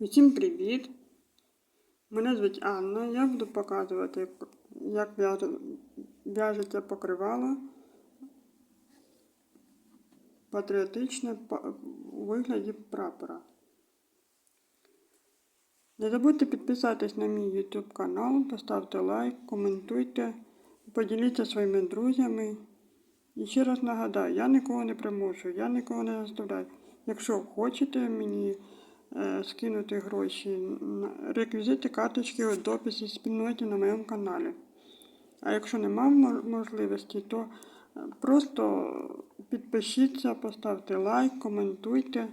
Усім привіт! Мене звуть Анна. Я буду показувати, як в'яжеться покривало патріотичне у вигляді прапора. Не забудьте підписатись на мій YouTube канал, поставте лайк, коментуйте, поділіться своїми друзями. І ще раз нагадаю, я нікого не примушую, я нікого не заставляю. Якщо хочете мені скинути гроші, реквізити карточки у дописі спільноті на моєму каналі. А якщо нема мо- можливості, то е, просто підпишіться, поставте лайк, коментуйте,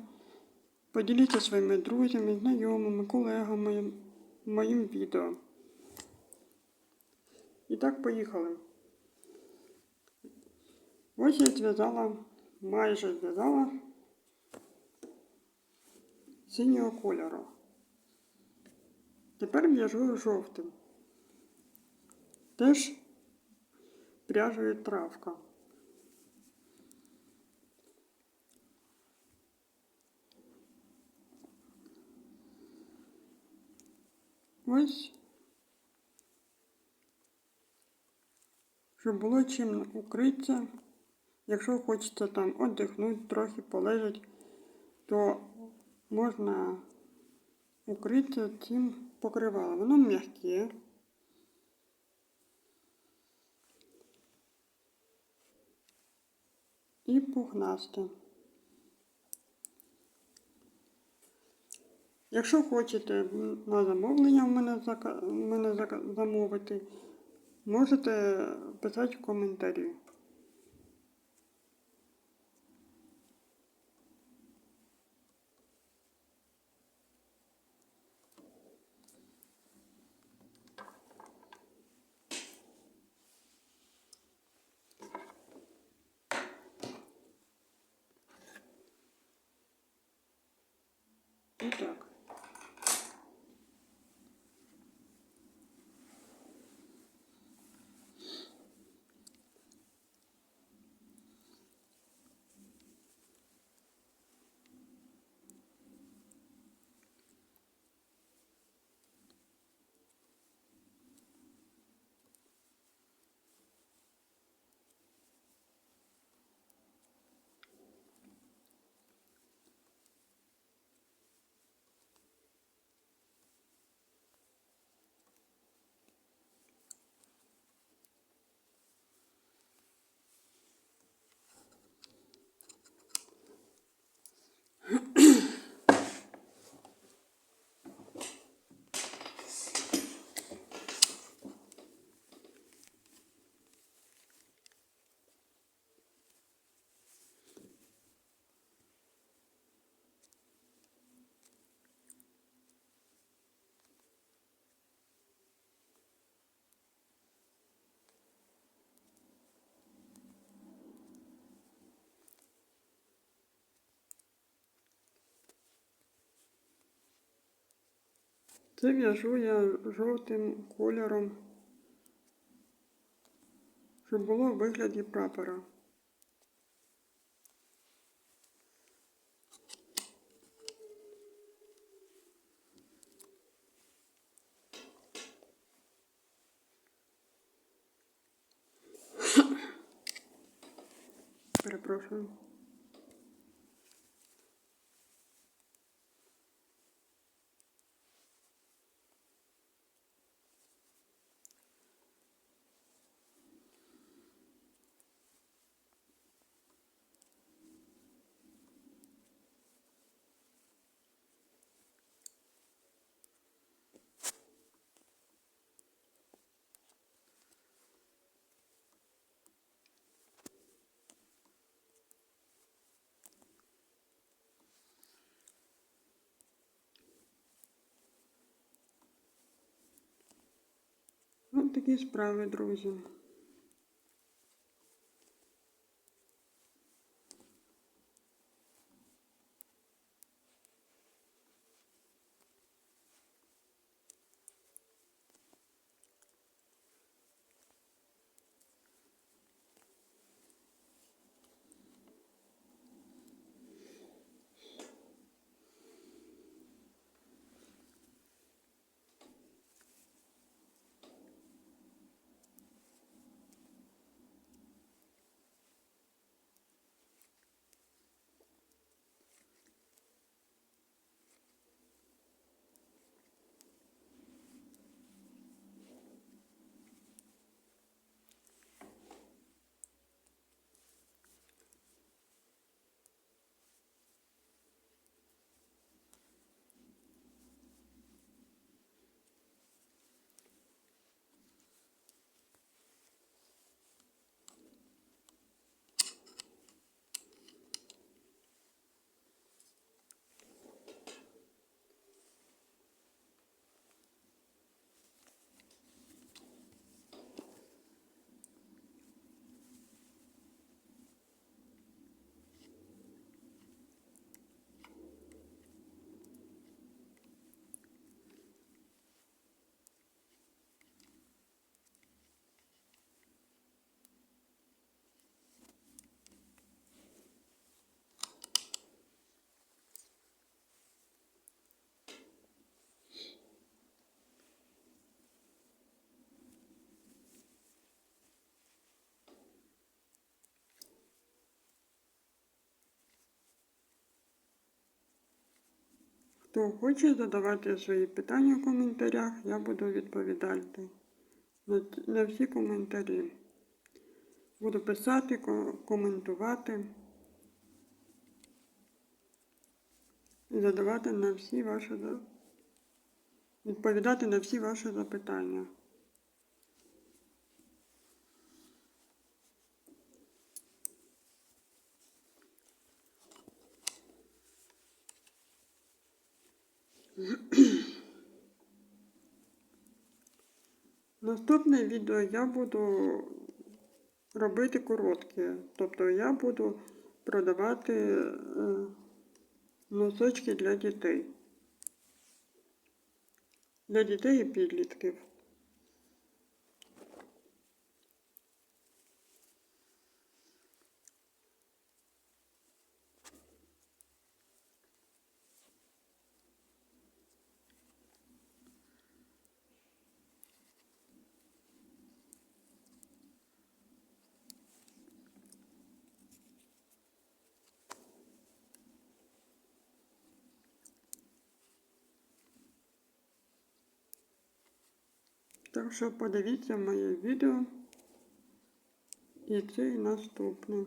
поділіться своїми друзями, знайомими, колегами моїм відео. І так, поїхали. Ось я зв'язала, майже зв'язала синього кольору. Тепер в'яжу жовтим. Теж пряжею травка. Ось, щоб було чим укритися. Якщо хочеться там віддихнути, трохи полежати, то можна укритися цим покривалом. Воно м'яке. І пухнасте. Якщо хочете на замовлення в мене, в мене замовити, можете писати в коментарі. І так. Це в'яжу я жовтим кольором, щоб було в вигляді прапора. Перепрошую. Такі справи, друзі. Хто хоче задавати свої питання в коментарях, я буду відповідати на, всі коментарі. Буду писати, коментувати і задавати на всі ваші відповідати на всі ваші запитання. Наступне відео я буду робити коротке. Тобто я буду продавати е, носочки для дітей. Для дітей і підлітків. Так що подивіться моє відео і це і наступне.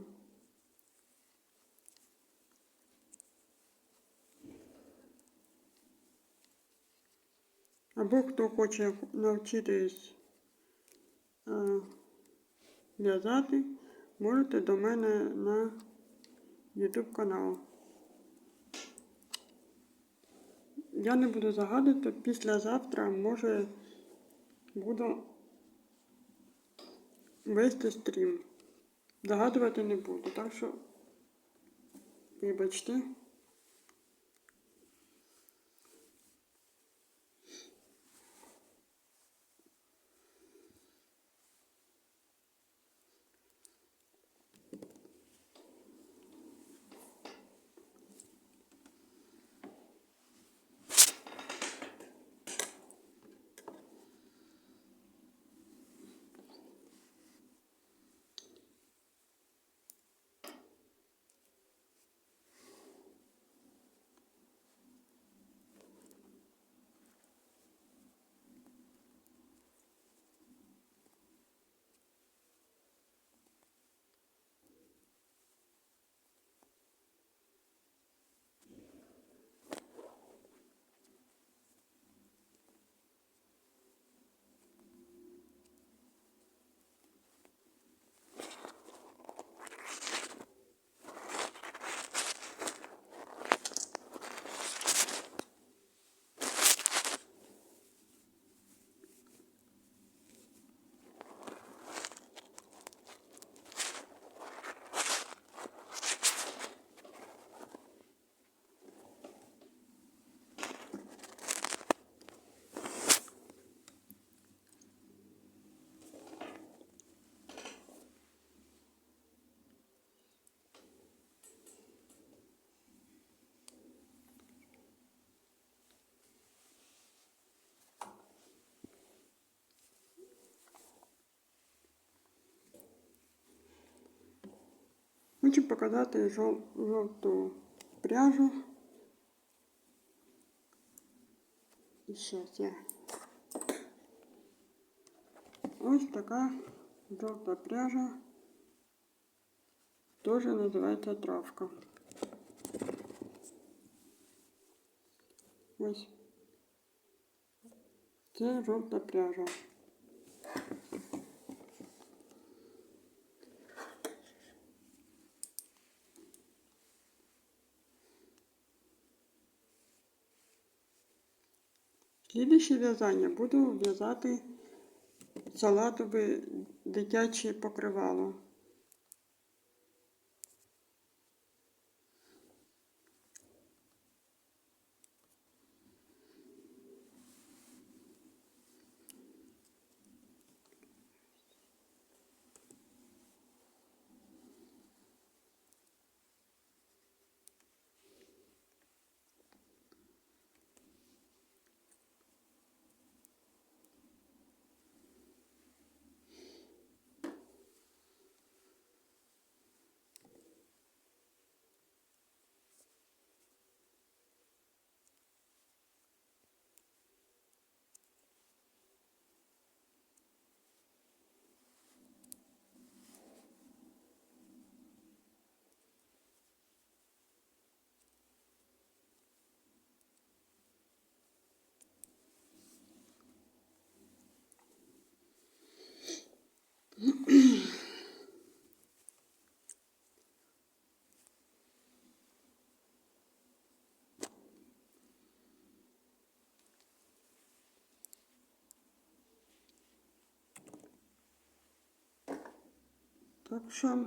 Або хто хоче навчитись е, в'язати, можете до мене на YouTube канал. Я не буду загадувати, післязавтра може буду вести стрім. Загадувати не буду, так що вибачте. Хочу показати жов- жовту пряжу. І щас я. Ось така жовта пряжа. Теж називається травка. Ось. Це жовта пряжа. Слідуюче в'язання буду в'язати салатове дитяче покривало. Так що,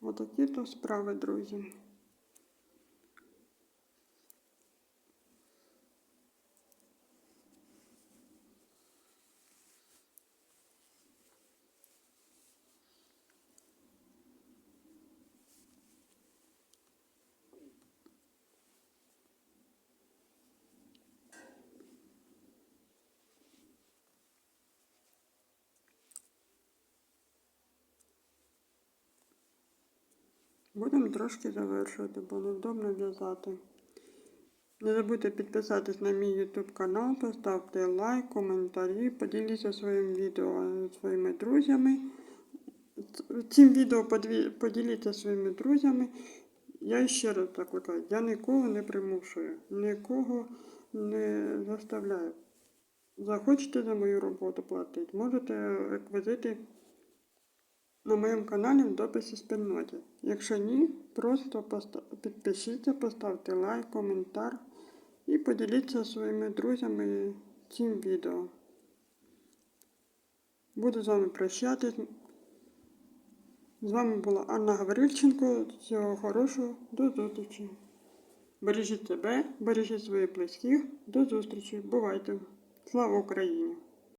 отакі то справи, друзі. Будемо трошки завершувати, бо невдобно в'язати. Не забудьте підписатись на мій YouTube канал, поставте лайк, коментарі, поділіться своїм відео зі своїми друзями. Цим відео поділіться своїми друзями. Я ще раз так кажу, я нікого не примушую, нікого не заставляю. Захочете за мою роботу платити, можете реквізити на моєму каналі в дописі спільноті. Якщо ні, просто поста- підпишіться, поставте лайк, коментар і поділіться своїми друзями цим відео. Буду з вами прощатись. З вами була Анна Гаврильченко. Всього хорошого, до зустрічі. Бережіть себе, бережіть своїх близьких. До зустрічі. Бувайте. Слава Україні!